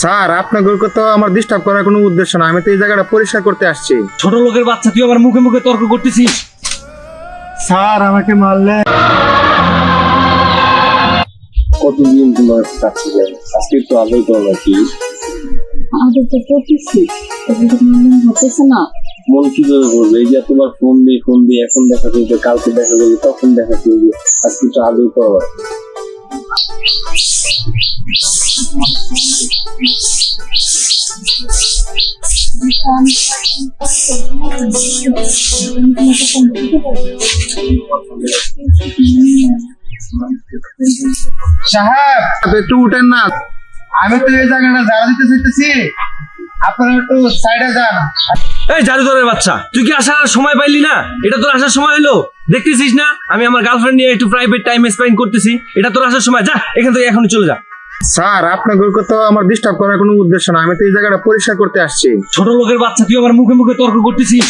Sir আপনাদেরকে তো আমার ডিস্টার্ব করার কোনো উদ্দেশ্য না। আমি তো এই জায়গাটা পরিষ্কার করতে আসছি। ছোট লোকের বাচ্চা তুই আবার মুখে মুখে তর্ক করতেছিস? স্যার আমাকে মারলে? কতদিন তোমার কাছে আজকে তো আদৌ করো নাকি আদর তো করতেছি তো হতেছে না। মন কীভাবে করবে এই যে তোমার ফোন দিয়ে ফোন দিয়ে এখন দেখা করবে কালকে দেখা করবে তখন দেখা করবে আজকে তো আদৌ করো এই জাদুঘরের বাচ্চা, তুই কি আসার সময় পাইলি না? এটা তোর আসার সময় হলো। দেখতেছিস না? আমি আমার গার্লফ্রেন্ড নিয়ে একটু প্রাইভেট টাইম স্পেন্ড করতেছি। এটা তোর আসার সময়। যা, এখান থেকে এখনই চলে যা। স্যার আপনাদেরকে তো আমার ডিস্টার্ব করার কোনো উদ্দেশ্য না। আমি তো এই জায়গাটা পরিষ্কার করতে আসছি। ছোট লোকের বাচ্চা তুই আবার মুখে মুখে তর্ক করতেছিস?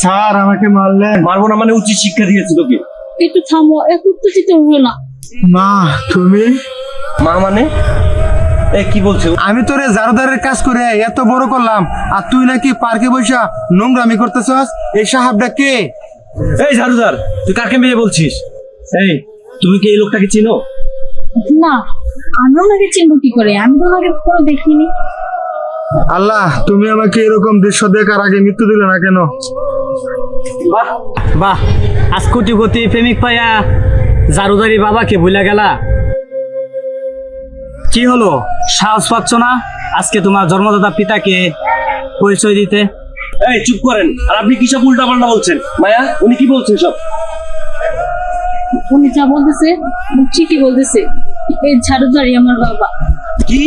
স্যার আমাকে মারলেন মারবো না মানে উচিত শিক্ষা দিয়েছি তোকে। একটু থামো এত উত্তেজিত হলো না। মা তুমি? মা মানে? এ কি বলছে? আমি তোরে জারদারের কাজ করে এত বড় করলাম আর তুই নাকি পার্কে বসা নোংরামি করতেছস? এই সাহাবটা কে? এই জারুদার তুই কাকে মেয়ে বলছিস? এই তুমি কি এই লোকটাকে চিনো? না। আমি ওনাকে চিনবো কি করে? আমি তো ওনাকে কখনো দেখিনি। আল্লাহ তুমি আমাকে এরকম দৃশ্য দেখার আগে মৃত্যু দিলে না কেন? বাহ বাহ আজ কোটি কোটি প্রেমিক পাইয়া জারুদারি বাবাকে ভুলে গেলা। কি হলো? সাহস পাচ্ছ না? আজকে তোমার জন্মদাতা পিতাকে পরিচয় দিতে? এই চুপ করেন। আর আপনি কি সব উল্টা পাল্টা বলছেন? মায়া উনি কি বলছেন সব? উনি যা বলতেছে ঠিকই বলতেছে। এই ঝাড়ুদারি আমার বাবা। কি?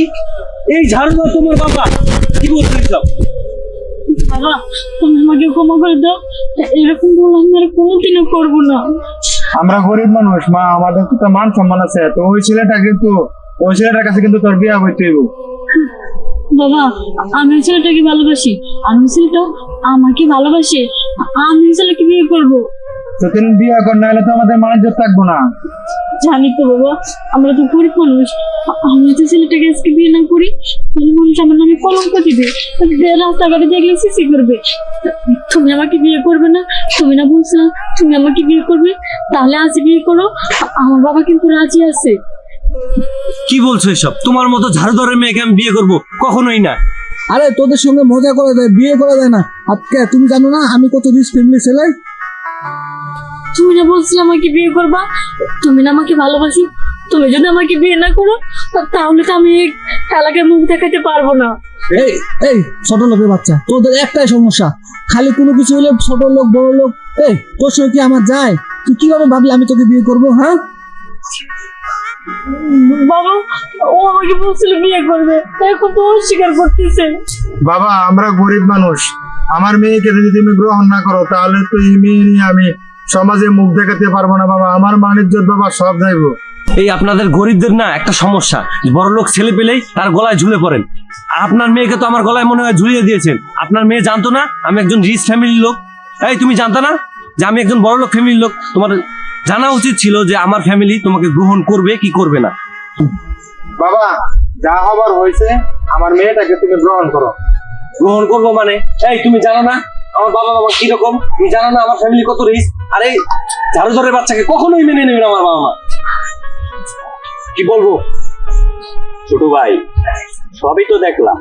এই ঝাড়ুদার তোমার বাবা? কি বলছেন সব বাবা তুমি আমাকে ক্ষমা করে দাও। এরকম ভুল আমি আর কোনোদিনও করব না। আমরা গরিব মানুষ মা আমাদের তো মান সম্মান আছে। তো ওই ছেলেটা কিন্তু ওই ছেলেটার কাছে কিন্তু তোর বিয়া হইতে হইব। বাবা আমি ছেলেটাকে ভালোবাসি। আমি ছেলেটা আমাকে ভালোবাসে আমি ছেলেকে বিয়ে করব। তো তুমি বিয়া কর নাহলে তো আমাদের মানের থাকব না। জানি তো বাবা আমরা তো গরিব মানুষ। আমি যদি ছেলেটাকে আজকে বিয়ে না করি তাহলে মানুষ আমার নামে কলঙ্ক দিবে। রাস্তাঘাটে দেখলে সিসি করবে। তুমি আমাকে বিয়ে করবে না তুমি না বলছো তুমি আমাকে বিয়ে করবে তাহলে আজ বিয়ে করো। আমার বাবা কিন্তু রাজি আছে। কি বলছো এসব? তোমার মতো ঝাড়ুদারের মেয়েকে আমি বিয়ে করব কখনোই না। আরে তোদের সঙ্গে মজা করা যায় বিয়ে করা যায় না। আজকে তুমি জানো না আমি কত রিচ ফ্যামিলি ছেলে? তুমি না বলছিলে আমাকে বিয়ে করবা তুমি না আমাকে ভালোবাসো তুমি যদি আমাকে বিয়ে না করো তাহলে তো আমি এই মুখ দেখাতে পারব না। এই এই ছোট লোকের বাচ্চা তোদের একটাই সমস্যা। খালি কোনো কিছু হলে ছোট লোক বড় লোক এই তোর সঙ্গে কি আমার যায়? তুই কীভাবে ভাবলি আমি তোকে বিয়ে করব হ্যাঁ? বাবা ও আমাকে বলছিল বিয়ে করবে এখন তো অস্বীকার করতেছে। বাবা আমরা গরিব মানুষ। আমার মেয়েকে যদি তুমি গ্রহণ না করো তাহলে তো এই মেয়ে নিয়ে আমি সমাজে মুখ দেখাতে পারব না বাবা। আমার মানিজ্য বাবা সব যাইবো। এই আপনাদের গরিবদের না একটা সমস্যা। বড় লোক ছেলে পেলেই তার গলায় ঝুলে পড়েন। আপনার মেয়েকে তো আমার গলায় মনে হয় ঝুলিয়ে দিয়েছেন। আপনার মেয়ে জানতো না আমি একজন রিচ ফ্যামিলির লোক। এই তুমি জানতো না যে আমি একজন বড় লোক ফ্যামিলির লোক? তোমার জানা উচিত ছিল যে আমার ফ্যামিলি তোমাকে গ্রহণ করবে কি করবে না। বাবা যা হবার হয়েছে আমার মেয়েটাকে তুমি গ্রহণ করো। গ্রহণ করব মানে? এই তুমি জানো না আমার বাবা বাবা কীরকম? তুমি জানো না আমার ফ্যামিলি কত রিচ আর এই ঝাড়ুধরের বাচ্চাকে কখনোই মেনে নেবে আমার বাবা মা। কি বলব? ছোট ভাই, সবই তো দেখলাম।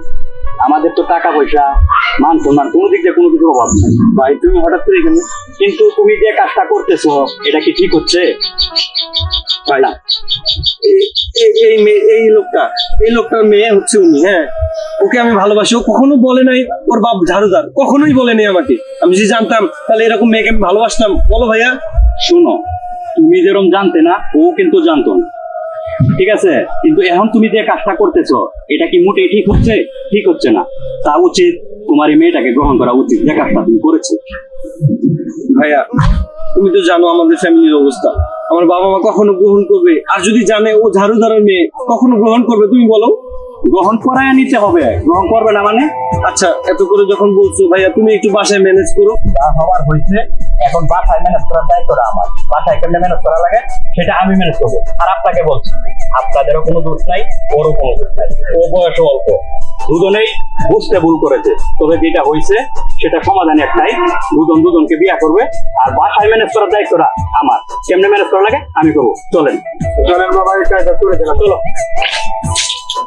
আমাদের তো টাকা পয়সা মান সম্মান কোনো দিক দিয়ে কোনো কিছু অভাব নেই। ভাই তুমি হঠাৎ করে এখানে কিন্তু তুমি যে কাজটা করতেছো এটা কি ঠিক হচ্ছে? ভাই এই- এই- এই মেয়ে এই লোকটা এই লোকটার মেয়ে হচ্ছে উনি হ্যাঁ? ওকে আমি ভালোবাসি। ও কখনো বলে নাই ওর বাপ ঝাড়ুদার। কখনোই বলেনি আমাকে। আমি যদি জানতাম তাহলে এরকম মেয়েকে আমি ভালোবাসতাম। বলো ভাইয়া। শুনো তুমি যেরকম জানতে না ও কিন্তু জানতো না। ঠিক আছে? কিন্তু এখন তুমি যে কাজটা করতেছো এটা কি মোটেই ঠিক হচ্ছে? ঠিক হচ্ছে না। তা উচিত তোমার এই মেয়েটাকে গ্রহণ করা উচিত যে কাজটা তুমি করেছ। ভাইয়া তুমি তো জানো আমাদের ফ্যামিলির অবস্থা। আমার বাবা মা কখনো গ্রহণ করবে? আর যদি জানে ও ঝাড়ুদারের মেয়ে কখনো গ্রহণ করবে তুমি বলো? গ্রহণ করায় নিতে হবে। গ্রহণ করবে না মানে? আচ্ছা এত করে যখন বলছো ভাইয়া তুমি একটু বাসায় ম্যানেজ করো। যা হওয়ার হয়েছে এখন বাসায় ম্যানেজ করার দায়িত্বটা আমার। বাসায় কেমনে ম্যানেজ করা লাগে সেটা আমি ম্যানেজ করব। আর আপনাকে বলছি আপনাদেরও কোনো দোষ নাই ওরও কোনো দোষ নাই। ও বয়স অল্প। দুজনেই বুঝতে ভুল করেছে। তবে যেটা হয়েছে সেটা সমাধান একটাই দুজন দুজনকে বিয়া করবে আর বাসায় ম্যানেজ করার দায়িত্বটা আমার। কেমনে ম্যানেজ করা লাগে আমি করব। চলেন। চলেন বাবা এই কাজটা করে দিলাম চলো।